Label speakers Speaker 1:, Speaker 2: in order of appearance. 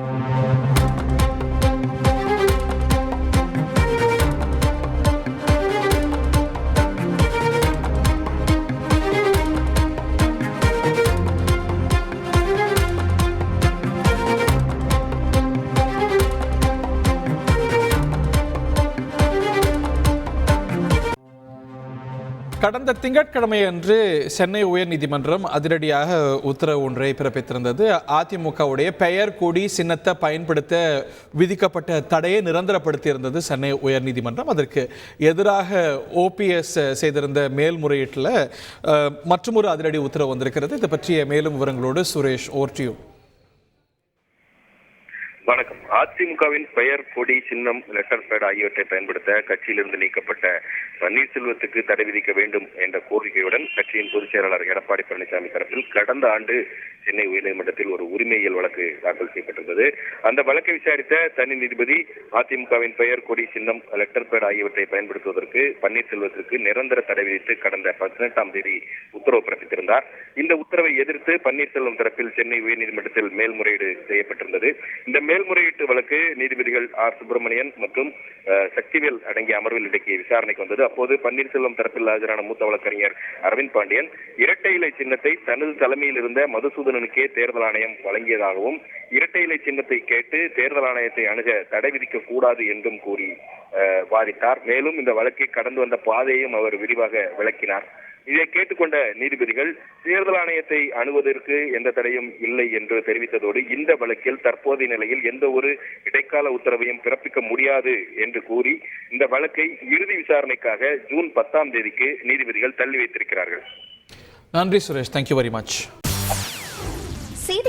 Speaker 1: Thank you. கடந்த திங்கட்கிழமை அன்று சென்னை உயர்நீதிமன்றம் அதிரடியாக உத்தரவு ஒன்றை பிறப்பித்திருந்தது. அதிமுகவுடைய பெயர் கூடி சின்னத்தை பயன்படுத்த விதிக்கப்பட்ட தடையை நிரந்தரப்படுத்தியிருந்தது சென்னை உயர்நீதிமன்றம். அதற்கு எதிராக ஓபிஎஸ் செய்திருந்த மேல்முறையீட்டில் மற்றொரு அதிரடி உத்தரவு வந்திருக்கிறது. இது பற்றிய மேலும் விவரங்களோடு சுரேஷ் ஓர்டியூ.
Speaker 2: வணக்கம். அதிமுகவின் பெயர் கொடி சின்னம் லெட்டர் பேட் ஆகியவற்றை பயன்படுத்த கட்சியிலிருந்து நீக்கப்பட்ட பன்னீர்செல்வத்துக்கு தடை விதிக்க வேண்டும் என்ற கோரிக்கையுடன் கட்சியின் பொதுச் செயலாளர் எடப்பாடி பழனிசாமி தரப்பில் கடந்த ஆண்டு சென்னை உயர்நீதிமன்றத்தில் ஒரு உரிமையியல் வழக்கு தாக்கல் செய்யப்பட்டிருந்தது. அந்த வழக்கை விசாரித்த தனி நீதிபதி அதிமுகவின் பெயர் கொடி சின்னம் லெட்டர் பேட் ஆகியவற்றை பயன்படுத்துவதற்கு பன்னீர்செல்வத்திற்கு நிரந்தர தடை விதித்து கடந்த பதினெட்டாம் தேதி உத்தரவு பிறப்பித்திருந்தார். இந்த உத்தரவை எதிர்த்து பன்னீர்செல்வம் தரப்பில் சென்னை உயர்நீதிமன்றத்தில் மேல்முறையீடு செய்யப்பட்டிருந்தது. இந்த மேல் மேல்முறையீட்டு வழக்கு நீதிபதிகள் ஆர். சுப்பிரமணியன் மற்றும் அஹ், சக்திவேல் அடங்கிய அமர்வில் இன்றைக்கு விசாரணைக்கு வந்தது. அப்போது பன்னீர்செல்வம் தரப்பில் ஆஜரான மூத்த வழக்கறிஞர் அரவிந்த் பாண்டியன் இரட்டை இலை சின்னத்தை தனது தலைமையில் இருந்த மதுசூதனனுக்கே தேர்தல் ஆணையம் வழங்கியதாகவும் இரட்டை இலை சின்னத்தை கேட்டு தேர்தல் ஆணையத்தை அணுக தடை விதிக்க கூடாது என்றும் கூறி வாதிட்டார். மேலும் இந்த வழக்கை கடந்து வந்த பாதையையும் அவர் விரிவாக விளக்கினார். இதை கேட்டுக்கொண்ட நீதிபதிகள் தேர்தல் ஆணையத்தை அணுவதற்கு எந்த தடையும் இல்லை என்று தெரிவித்ததோடு இந்த வழக்கில் தற்போதைய நிலையில் எந்த ஒரு இடைக்கால உத்தரவையும் பிறப்பிக்க முடியாது என்று கூறி இந்த வழக்கை இறுதி விசாரணைக்காக ஜூன் பத்தாம் தேதிக்கு நீதிபதிகள் தள்ளி வைத்திருக்கிறார்கள்.
Speaker 1: நன்றி சுரேஷ். Thank you very much